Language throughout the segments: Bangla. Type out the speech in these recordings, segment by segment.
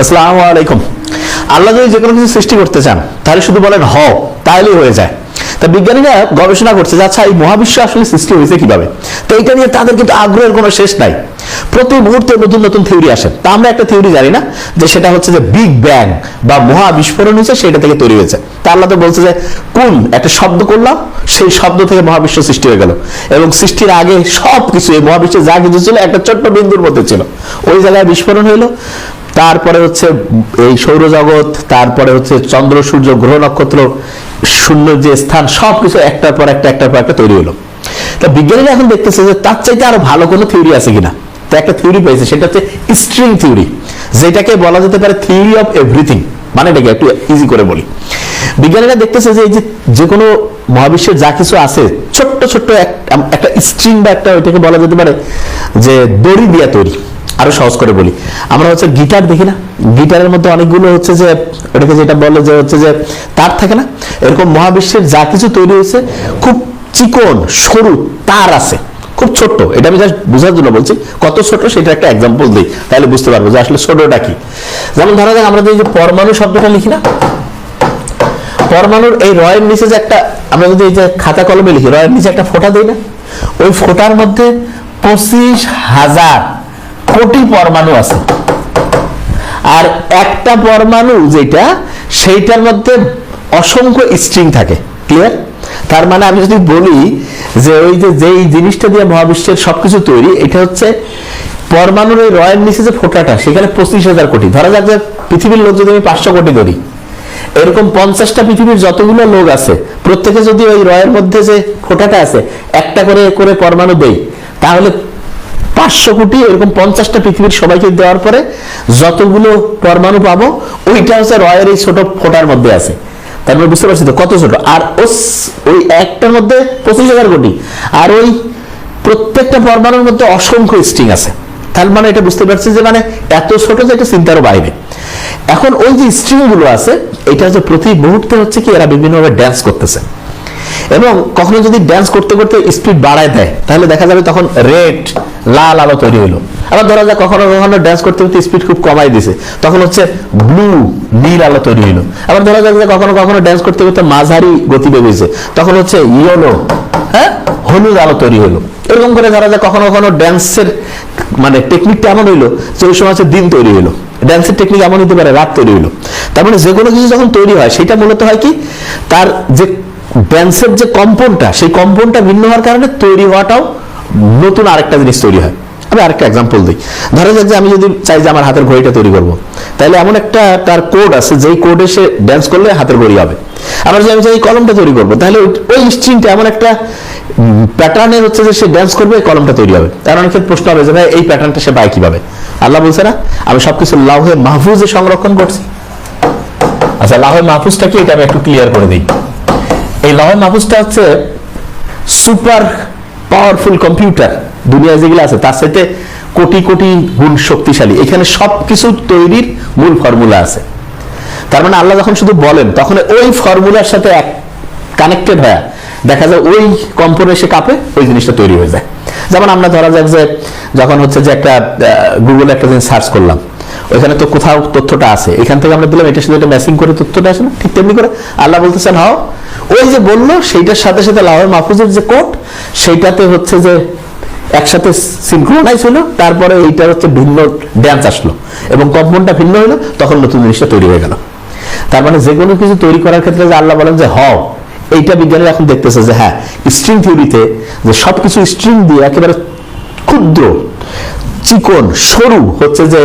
আসসালামু আলাইকুম। আল্লাহ যদি যে কোনো কিছু সৃষ্টি করতে চান, তাহলে শুধু বলেন হ তাহলেই হয়ে যায়। তা বিজ্ঞানীরা গবেষণা করছে যে আচ্ছা এই মহাবিশ্ব আসলে সৃষ্টি হয়েছে কীভাবে? তো এটা নিয়ে তাদের কিন্তু আগ্রহের কোনো শেষ নাই। প্রতি মুহূর্তে নতুন নতুন থিওরি আসে। তা আমরা একটা থিওরি জানি না, যে সেটা হচ্ছে যে বিগ ব্যাং বা মহা বিস্ফোরণ হয়েছে, সেটা থেকে তৈরি হয়েছে। তা আল্লাহ তো বলছে যে, কোন একটা শব্দ করলাম, সেই শব্দ থেকে মহাবিশ্ব সৃষ্টি হয়ে গেল। এবং সৃষ্টির আগে সব কিছু এই মহাবিশ্বে যা কিছু ছিল, একটা ছোট্ট বিন্দুর মধ্যে ছিল। ওই জায়গায় বিস্ফোরণ হইল। তারপরে হচ্ছে এই সৌরজগৎ, তারপরে হচ্ছে চন্দ্র, সূর্য, গ্রহ নক্ষত্র, শূন্য যে স্থান সব কিছু একটার পর একটা, একটার পর একটা তৈরি হলো। তা বিজ্ঞানীরা এখন দেখতেছে যে তার চাইতে আরও ভালো কোনো থিওরি আছে কিনা? তো একটা থিওরি পেয়েছে, সেটা হচ্ছে স্ট্রিং থিওরি যেটাকে বলা যেতে পারে থিওরি অফ এভরিথিং মানে এটাকে একটু ইজি করে বলি। বিজ্ঞানীরা দেখতেছে যে এই যে যে কোনো মহাবিশ্বের যা কিছু আছে, ছোট্ট ছোট্ট একটা স্ট্রিং বা একটা ওইটাকে বলা যেতে পারে যে দড়ি দিয়া তৈরি। আরও সহজ করে বলি। আমরা হচ্ছে গিটার দেখি না? গিটারের মধ্যে অনেকগুলো হচ্ছে যে, ওটাকে যেটা বলে যে হচ্ছে যে তার থাকে না? এরকম মহাবিশ্বের যা কিছু তৈরি হয়েছে, খুব চিকন, সরু তার আছে। খুব ছোট্ট। এটা আমি জাস্ট বোঝার জন্য বলছি, কত ছোট সেটা একটা এক্সাম্পল দিই, তাহলে বুঝতে পারব যে আসলে ছোটটা কি। যেমন ধরা যাক, আমরা যে পরমাণু শব্দটা লিখি না? পরমাণুর এই রয়ের নিচে যে একটা, আমরা যদি এই যে খাতা কলমে লিখি, রয়ের নিচে একটা ফোঁটা দিই না? ওই ফোঁটার মধ্যে পঁচিশ হাজার কোটি পরমাণু আছে। আর একটা পরমাণু যেটা, সেইটার মধ্যে অসংখ্য স্ট্রিং থাকে ক্লিয়ার তার মানে আমি যদি বলি যে ওই যে যেই জিনিসটা দিয়ে মহাবিশ্বের সবকিছু তৈরি, এটা হচ্ছে পরমাণুর ওই রয়ের নিচে যে ফোঁটাটা, সেখানে পঁচিশ হাজার কোটি। ধরা যাক যে পৃথিবীর লোক যদি আমি পাঁচশো কোটি ধরি, এরকম পঞ্চাশটা পৃথিবীর যতগুলো লোক আছে, প্রত্যেকে যদি ওই রয়ের মধ্যে যে ফোঁটাটা আছে, একটা করে করে পরমাণু দেই, তাহলে পাঁচশো কোটি, এরকম পঞ্চাশটা পৃথিবীর সবাইকে দেওয়ার পরে যতগুলো পরমাণু পাবো, ওইটা হচ্ছে রয়ের এই ছোট ফোটার মধ্যে আছে। তার মানে বুঝতে পারছি তো, কত ছোট? আর ওই একটার মধ্যে পঁচিশ হাজার কোটি। আর ওই প্রত্যেকটা পরমাণুর মধ্যে অসংখ্য স্ট্রিং আছে। তার মানে এটা বুঝতে পারছি যে মানে এত ছোট যে এটা চিন্তারও বাইরে। এখন ওই যে স্ট্রিংগুলো আছে, এটা হচ্ছে প্রতি মুহূর্তে হচ্ছে কি এরা বিভিন্নভাবে ড্যান্স করতেছে। এবং কখনো যদি ড্যান্স করতে করতে স্পিড বাড়ায় দেয়, তাহলে দেখা যাবে তখন রেড লাল আলো তৈরি হলো আবার ধরা যায় কখনো কখনো ড্যান্স করতে করতে স্পিড খুব কমাই দিছে, তখন হচ্ছে ব্লু নীল আলো তৈরি হলো আবার ধরা যাক যে কখনো কখনো ড্যান্স করতে করতে মাঝারি গতি বেরিয়েছে তখন হচ্ছে ইয়েলো হ্যাঁ? হলুদ আলো তৈরি হলো এরকম করে ধরা যায় কখনো কখনো ড্যান্সের মানে টেকনিকটা এমন হইল যে ওই সময় হচ্ছে দিন তৈরি হলো ড্যান্সের টেকনিক এমন হতে পারে, রাত তৈরি হলো তার মানে যে কোনো কিছু যখন তৈরি হয়, সেটা মূলত হয় কি? তার যে ড্যান্সের যে কম্পনটা, সেই কম্পনটা ভিন্ন হওয়ার কারণে তৈরি হওয়াটাও নতুন আরেকটা জিনিস তৈরি হয়। আমি আরেকটা এক্সাম্পল দিই। ধরা যাক যে আমি যদি চাই যে আমার হাতের ঘড়িটা তৈরি করব, তাহলে এমন একটা তার কোড আছে, যেই কোডে সে ড্যান্স করলে হাতের ঘড়ি হবে। আবার যদি আমি চাই কলমটা তৈরি করব, তাহলে ওই- স্ট্রিংটা এমন একটা প্যাটার্নে হচ্ছে যে সে ড্যান্স করবে কলমটা তৈরি হবে। তার অনেক ক্ষেত্রে প্রশ্ন হবে যে ভাই, এই প্যাটার্নটা সে পায় কীভাবে? আল্লাহ বলছে না, আমি সবকিছু লাউহে মাহফুজে সংরক্ষণ করছি। আচ্ছা লাউহে মাহফুজটা কি? এটা আমি একটু ক্লিয়ার করে দিই। এই লাউহে মাহফুজটা হচ্ছে সুপার পাওয়ারফুল কম্পিউটার দুনিয়ায় যেগুলো আছে, তার সাথে কোটি কোটি গুণ শক্তিশালী। এখানে সবকিছু তৈরির মূল ফর্মুলা আছে। তার মানে আল্লাহ যখন শুধু বলেন, তখন ওই ফর্মুলার সাথে এক কানেক্টেড হয়ে দেখা যায় ওই কম্পনে সে কাপে, ওই জিনিসটা তৈরি হয়ে যায়। যেমন আমরা ধরা যাক যে, যখন হচ্ছে যে একটা গুগলে একটা জিনিস সার্চ করলাম। ওইখানে তো কোথাও তথ্যটা আছে। এখান থেকে আমরা দিলাম, এটার সাথে এটা ম্যাচিং করে তথ্যটা আসে না? ঠিক তেমনি করে আল্লাহ বলতেছেন হাও ওই যে বলল, সেইটার সাথে সাথে লাহোর মাহফুজের যে কোড, সেইটাতে হচ্ছে যে একসাথে সিনক্রোনাইজ হলো, তারপরে এইটা হচ্ছে ভিন্ন ড্যান্স আসলো এবং কম্পনটা ভিন্ন হলো, তখন নতুন জিনিসটা তৈরি হয়ে গেল। তার মানে যে কোনো কিছু তৈরি করার ক্ষেত্রে যে আল্লাহ বলেন যে হও এইটা বিজ্ঞানীরা এখন দেখতেছে যে হ্যাঁ স্ট্রিং থিওরিতে যে সবকিছু স্ট্রিং দিয়ে একেবারে ক্ষুদ্র চিকন, সরু হচ্ছে যে,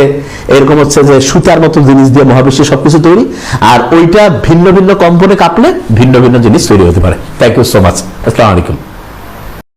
এরকম হচ্ছে যে সুতার মতো জিনিস দিয়ে মহাবিশ্বে সবকিছু তৈরি। আর ওইটা ভিন্ন ভিন্ন কম্পনে কাঁপলে ভিন্ন ভিন্ন জিনিস তৈরি হতে পারে। থ্যাংক ইউ সো মাচ আসসালামু আলাইকুম।